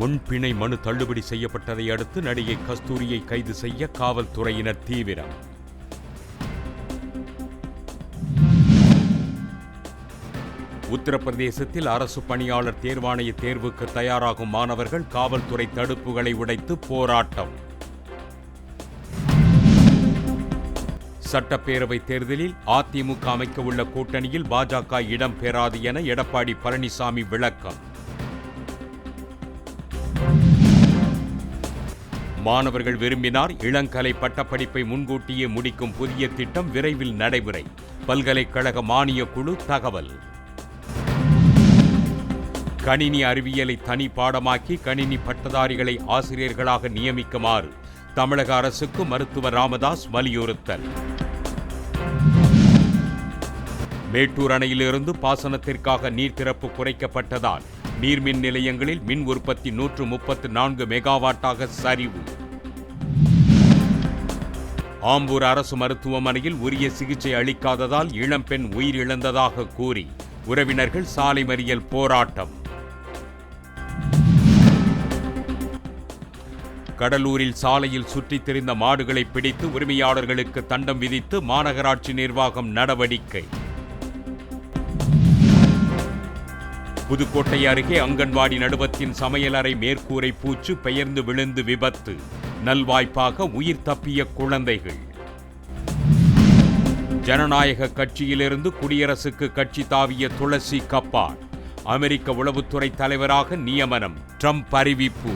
முன்பிணை மனு தள்ளுபடி செய்யப்பட்டதை அடுத்து நடிகை கஸ்தூரியை கைது செய்ய காவல்துறையினர் தீவிரம். உத்தரப்பிரதேசத்தில் அரசு பணியாளர் தேர்வாணைய தேர்வுக்கு தயாராகும் மாணவர்கள் காவல்துறை தடுப்புகளை உடைத்து போராட்டம். சட்டப்பேரவை தேர்தலில் அதிமுக அமைக்க உள்ள கூட்டணியில் பாஜக இடம் பெறாது என எடப்பாடி பழனிசாமி விளக்கம். மாணவர்கள் விரும்பினார் இளங்கலை பட்டப்படிப்பை முன்கூட்டியே முடிக்கும் புதிய திட்டம் விரைவில் நடைமுறை பல்கலைக்கழக மானியக் குழு தகவல். கணினி அறிவியலை தனி பாடமாக்கி கணினி பட்டதாரிகளை ஆசிரியர்களாக நியமிக்குமாறு தமிழக அரசுக்கு மருத்துவர் ராமதாஸ் வலியுறுத்தல். மேட்டூர் அணையிலிருந்து பாசனத்திற்காக நீர் திறப்பு குறைக்கப்பட்டதால் நீர்மின் நிலையங்களில் மின் உற்பத்தி நூற்று முப்பத்து நான்கு மெகாவாட்டாக சரிவு. ஆம்பூர் அரசு மருத்துவமனையில் உரிய சிகிச்சை அளிக்காததால் இளம்பெண் உயிரிழந்ததாக கூறி உறவினர்கள் சாலை மறியல் போராட்டம். கடலூரில் சாலையில் சுற்றித் திரிந்த மாடுகளை பிடித்து உரிமையாளர்களுக்கு தண்டம் விதித்து மாநகராட்சி நிர்வாகம் நடவடிக்கை. புதுக்கோட்டை அருகே அங்கன்வாடி நடுவத்தின் சமையலறை மேற்கூரை பூச்சு பெயர்ந்து விழுந்து விபத்து. நல்வாய்ப்பாக உயிர் தப்பிய குழந்தைகள். ஜனநாயக கட்சியிலிருந்து குடியரசுக்கு கட்சி தாவிய துளசி கப்பார். அமெரிக்க உளவுத்துறை தலைவராக நியமனம் ட்ரம்ப் அறிவிப்பு.